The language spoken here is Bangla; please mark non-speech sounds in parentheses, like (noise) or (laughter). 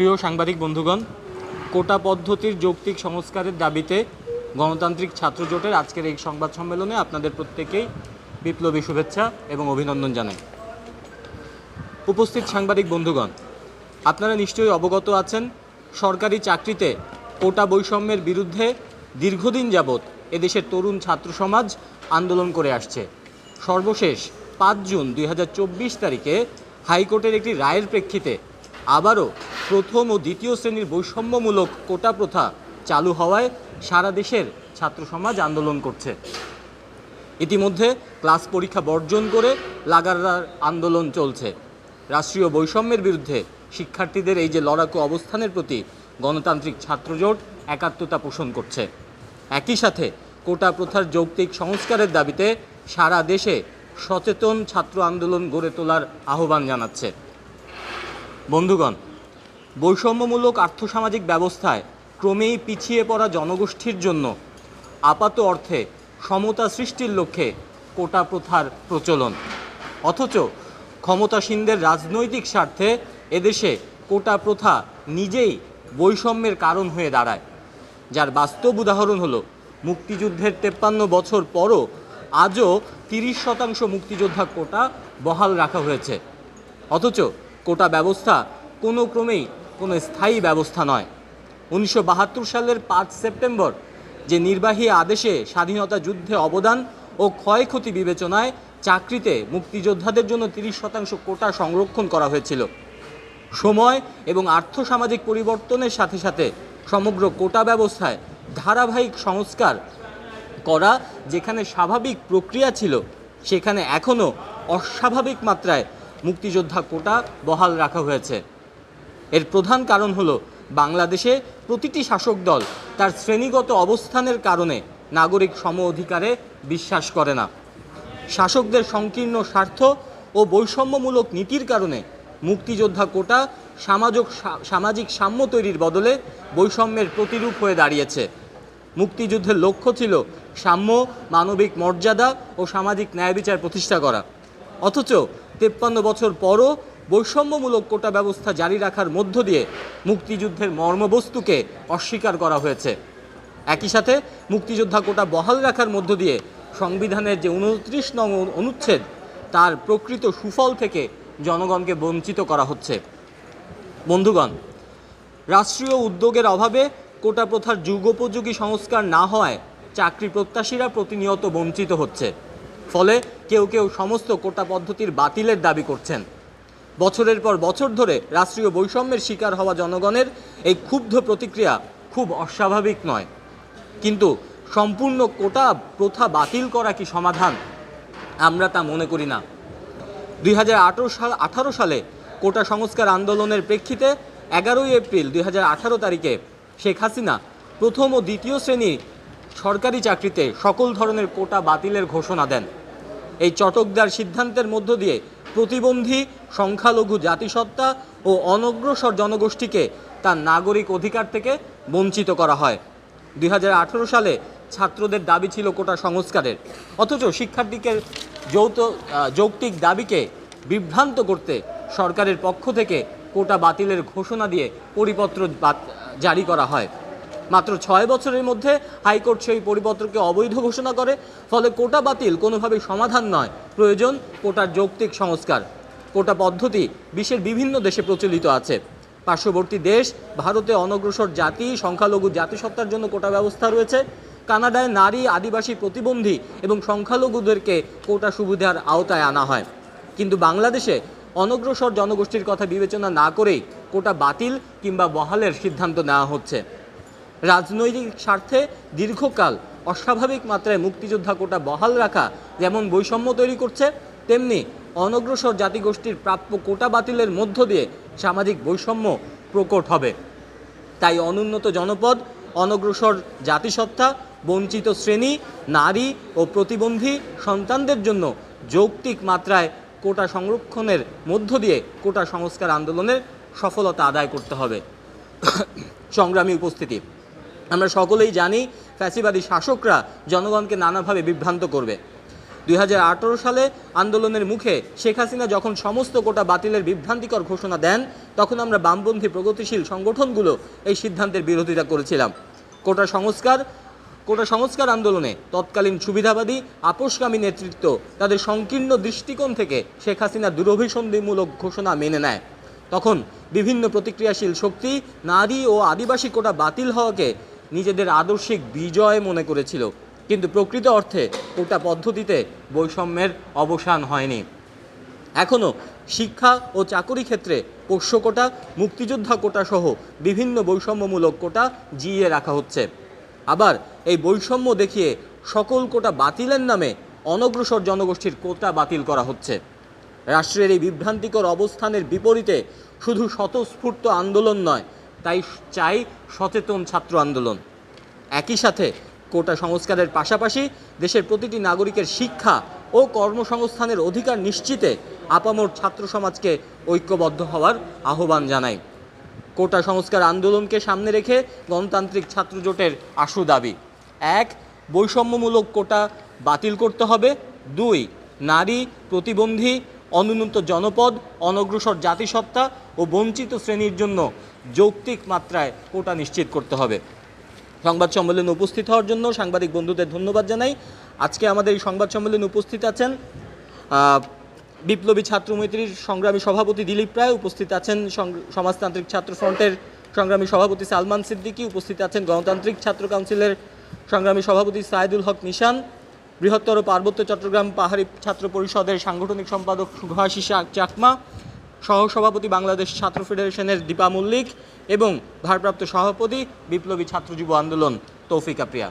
প্রিয় সাংবাদিক বন্ধুগণ, কোটা পদ্ধতির যৌক্তিক সংস্কারের দাবিতে গণতান্ত্রিক ছাত্র জোটের আজকের এই সংবাদ সম্মেলনে আপনাদের প্রত্যেকেই বিপ্লবী শুভেচ্ছা এবং অভিনন্দন জানাই। উপস্থিত সাংবাদিক বন্ধুগণ, আপনারা নিশ্চয়ই অবগত আছেন, সরকারি চাকরিতে কোটা বৈষম্যের বিরুদ্ধে দীর্ঘদিন যাবৎ এদেশের তরুণ ছাত্র সমাজ আন্দোলন করে আসছে। সর্বশেষ পাঁচ জুন দুই হাজার চব্বিশ তারিখে হাইকোর্টের একটি রায়ের প্রেক্ষিতে আবারও প্রথম ও দ্বিতীয় শ্রেণির বৈষম্যমূলক কোটা প্রথা চালু হওয়ায় সারা দেশের ছাত্র সমাজ আন্দোলন করছে। ইতিমধ্যে ক্লাস পরীক্ষা বর্জন করে লাগাতার আন্দোলন চলছে। রাষ্ট্রীয় বৈষম্যের বিরুদ্ধে শিক্ষার্থীদের এই যে লড়াকু অবস্থানের প্রতি গণতান্ত্রিক ছাত্রজোট একাত্মতা পোষণ করছে। একই সাথে কোটা প্রথার যৌক্তিক সংস্কারের দাবিতে সারা দেশে সচেতন ছাত্র আন্দোলন গড়ে তোলার আহ্বান জানাচ্ছে। বন্ধুগণ বৈষম্যমূলক আর্থসামাজিক ব্যবস্থায় ক্রমেই পিছিয়ে পড়া জনগোষ্ঠীর জন্য আপাত অর্থে সমতা সৃষ্টির লক্ষ্যে কোটা প্রথার প্রচলন। অথচ ক্ষমতাসীনদের রাজনৈতিক স্বার্থে এদেশে কোটা প্রথা নিজেই বৈষম্যের কারণ হয়ে দাঁড়ায়। যার বাস্তব উদাহরণ হলো মুক্তিযুদ্ধের তেপ্পান্ন বছর পরও আজও তিরিশ শতাংশ মুক্তিযোদ্ধা কোটা বহাল রাখা হয়েছে। অথচ কোটা ব্যবস্থা কোনো ক্রমেই কোনো স্থায়ী ব্যবস্থা নয়। উনিশশো সালের পাঁচ সেপ্টেম্বর যে নির্বাহী আদেশে স্বাধীনতা যুদ্ধে অবদান ও ক্ষয়ক্ষতি বিবেচনায় চাকরিতে মুক্তিযোদ্ধাদের জন্য তিরিশ শতাংশ কোটা সংরক্ষণ করা হয়েছিল। সময় এবং আর্থসামাজিক পরিবর্তনের সাথে সাথে সমগ্র কোটা ব্যবস্থায় ধারাবাহিক সংস্কার করা যেখানে স্বাভাবিক প্রক্রিয়া ছিল, সেখানে এখনও অস্বাভাবিক মাত্রায় মুক্তিযোদ্ধা কোটা বহাল রাখা হয়েছে। এর প্রধান কারণ হলো বাংলাদেশে প্রতিটি শাসক দল তার শ্রেণীগত অবস্থানের কারণে নাগরিক সম অধিকারে বিশ্বাস করে না। শাসকদের সংকীর্ণ স্বার্থ ও বৈষম্যমূলক নীতির কারণে মুক্তিযোদ্ধা কোটা সামাজিক সামাজিক সাম্য তৈরির বদলে বৈষম্যের প্রতিরূপ হয়ে দাঁড়িয়েছে। মুক্তিযুদ্ধের লক্ষ্য ছিল সাম্য, মানবিক মর্যাদা ও সামাজিক ন্যায় বিচার প্রতিষ্ঠা করা। অথচ তেপ্পান্ন বছর পরও বৈষম্যমূলক কোটা ব্যবস্থা জারি রাখার মধ্য দিয়ে মুক্তিযুদ্ধের মর্মবস্তুকে অস্বীকার করা হয়েছে। একই সাথে মুক্তিযোদ্ধা কোটা বহাল রাখার মধ্য দিয়ে সংবিধানের যে উনত্রিশ নং অনুচ্ছেদ, তার প্রকৃত সুফল থেকে জনগণকে বঞ্চিত করা হচ্ছে। বন্ধুগণ, রাষ্ট্রীয় উদ্যোগের অভাবে কোটা প্রথার যুগোপযোগী সংস্কার না হওয়ায় চাকরি প্রত্যাশীরা প্রতিনিয়ত বঞ্চিত হচ্ছে। ফলে কেউ কেউ সমস্ত কোটা পদ্ধতির বাতিলের দাবি করছেন। বছরের পর বছর ধরে রাষ্ট্রীয় বৈষম্যের শিকার হওয়া জনগণের এই ক্ষুব্ধ প্রতিক্রিয়া খুব অস্বাভাবিক নয়। কিন্তু সম্পূর্ণ কোটা প্রথা বাতিল করা কি সমাধান? আমরা তা মনে করি না। দুই হাজার আঠেরো সাল, আঠারো সালে কোটা সংস্কার আন্দোলনের প্রেক্ষিতে এগারোই এপ্রিল দুই হাজার আঠারো তারিখে শেখ হাসিনা প্রথম ও দ্বিতীয় শ্রেণি সরকারি চাকরিতে সকল ধরনের কোটা বাতিলের ঘোষণা দেন। এই চটকদার সিদ্ধান্তের মধ্য দিয়ে প্রতিবন্ধী, সংখ্যালঘু জাতিসত্তা ও অনগ্রসর জনগোষ্ঠীকে তার নাগরিক অধিকার থেকে বঞ্চিত করা হয়। দুই হাজার আঠেরো সালে ছাত্রদের দাবি ছিল কোটা সংস্কারের। অথচ শিক্ষার্থীকে যৌথ যৌক্তিক দাবিকে বিভ্রান্ত করতে সরকারের পক্ষ থেকে কোটা বাতিলের ঘোষণা দিয়ে পরিপত্র জারি করা হয়। মাত্র ছয় বছরের মধ্যে হাইকোর্ট সেই পরিপত্রকে অবৈধ ঘোষণা করে, ফলে কোটা বাতিল কোনোভাবেই সমাধান নয়। প্রয়োজন কোটার যৌক্তিক সংস্কার। কোটা পদ্ধতি বিশ্বের বিভিন্ন দেশে প্রচলিত আছে। পার্শ্ববর্তী দেশ, ভারতে অনগ্রসর জাতি, সংখ্যালঘু জাতিসত্তার জন্য কোটা ব্যবস্থা রয়েছে। কানাডায় নারী আদিবাসী প্রতিবন্ধী এবং সংখ্যালঘুদেরকে কোটা সুবিধার আওতায় আনা হয়। কিন্তু বাংলাদেশে অনগ্রসর জনগোষ্ঠীর কথা বিবেচনা না করেই কোটা বাতিল কিংবা বহালের সিদ্ধান্ত নেওয়া হচ্ছে। রাজনৈতিক স্বার্থে দীর্ঘকাল অস্বাভাবিক মাত্রায় মুক্তিযোদ্ধা কোটা বহাল রাখা যেমন বৈষম্য তৈরি করছে, তেমনি অনগ্রসর জাতিগোষ্ঠীর প্রাপ্য কোটা বাতিলের মধ্য দিয়ে সামাজিক বৈষম্য প্রকট হবে। তাই অনুন্নত জনপদ, অনগ্রসর জাতিসত্তা, বঞ্চিত শ্রেণি, নারী ও প্রতিবন্ধী সন্তানদের জন্য যৌক্তিক মাত্রায় কোটা সংরক্ষণের মধ্য দিয়ে কোটা সংস্কার আন্দোলনের সফলতা আদায় করতে হবে। (coughs) সংগ্রামী উপস্থিতি। আমরা সকলেই জানি ফ্যাসিবাদী শাসকরা জনগণকে নানাভাবে বিভ্রান্ত করবে। দুই হাজার আঠেরো সালে আন্দোলনের মুখে শেখ হাসিনা যখন সমস্ত কোটা বাতিলের বিভ্রান্তিকর ঘোষণা দেন, তখন আমরা বামপন্থী প্রগতিশীল সংগঠনগুলো এই সিদ্ধান্তের বিরোধিতা করেছিলাম। কোটা সংস্কার কোটা সংস্কার আন্দোলনে তৎকালীন সুবিধাবাদী আপোষকামী নেতৃত্ব তাদের সংকীর্ণ দৃষ্টিকোণ থেকে শেখ হাসিনা দুরভিসন্ধিমূলক ঘোষণা মেনে নেয়। তখন বিভিন্ন প্রতিক্রিয়াশীল শক্তি, নারী ও আদিবাসী কোটা বাতিল হওয়াকে নিজেদের আদর্শিক বিজয় মনে করেছিল। কিন্তু প্রকৃত অর্থে কোটা পদ্ধতিতে বৈষম্যের অবসান হয়নি। এখনও শিক্ষা ও চাকরি ক্ষেত্রে পোষ্য কোটা, মুক্তিযোদ্ধা কোটা সহ বিভিন্ন বৈষম্যমূলক কোটা জিইয়ে রাখা হচ্ছে। আবার এই বৈষম্য দেখিয়ে সকল কোটা বাতিলের নামে অনগ্রসর জনগোষ্ঠীর কোটা বাতিল করা হচ্ছে। রাষ্ট্রের এই বিভ্রান্তিকর অবস্থানের বিপরীতে শুধু স্বতঃস্ফূর্ত আন্দোলন নয় তাই চাই সচেতন ছাত্র আন্দোলন। একই সাথে কোটা সংস্কারের পাশাপাশি দেশের প্রতিটি নাগরিকের শিক্ষা ও কর্মসংস্থানের অধিকার নিশ্চিতে আপামোর ছাত্র সমাজকে ঐক্যবদ্ধ হওয়ার আহ্বান জানাই। কোটা সংস্কার আন্দোলনকে সামনে রেখে গণতান্ত্রিক ছাত্র জোটের আশু দাবি। এক, বৈষম্যমূলক কোটা বাতিল করতে হবে। দুই, নারী প্রতিবন্ধী অনুন্নত জনপদ, অনগ্রসর জাতিসত্তা ও বঞ্চিত শ্রেণির জন্য যৌক্তিক মাত্রায় কোটা নিশ্চিত করতে হবে। সংবাদ সম্মেলনে উপস্থিত হওয়ার জন্য সাংবাদিক বন্ধুদের ধন্যবাদ জানাই। আজকে আমাদের এই সংবাদ সম্মেলনে উপস্থিত আছেন বিপ্লবী ছাত্র মৈত্রীর সংগ্রামী সভাপতি দিলীপ রায়, উপস্থিত আছেন সমাজতান্ত্রিক ছাত্র ফ্রন্টের সংগ্রামী সভাপতি সালমান সিদ্দিকী, উপস্থিত আছেন গণতান্ত্রিক ছাত্র কাউন্সিলের সংগ্রামী সভাপতি সাইদুল হক নিশান বৃহত্তর পার্বত্য চট্টগ্রাম পাহাড়ি ছাত্র পরিষদের সাংগঠনিক সম্পাদক সুভাষী চা- চাকমা, সহসভাপতি বাংলাদেশ ছাত্র ফেডারেশনের দীপা মল্লিক এবং ভারপ্রাপ্ত সভাপতি বিপ্লবী ছাত্র যুব আন্দোলন তৌফিকা প্রিয়া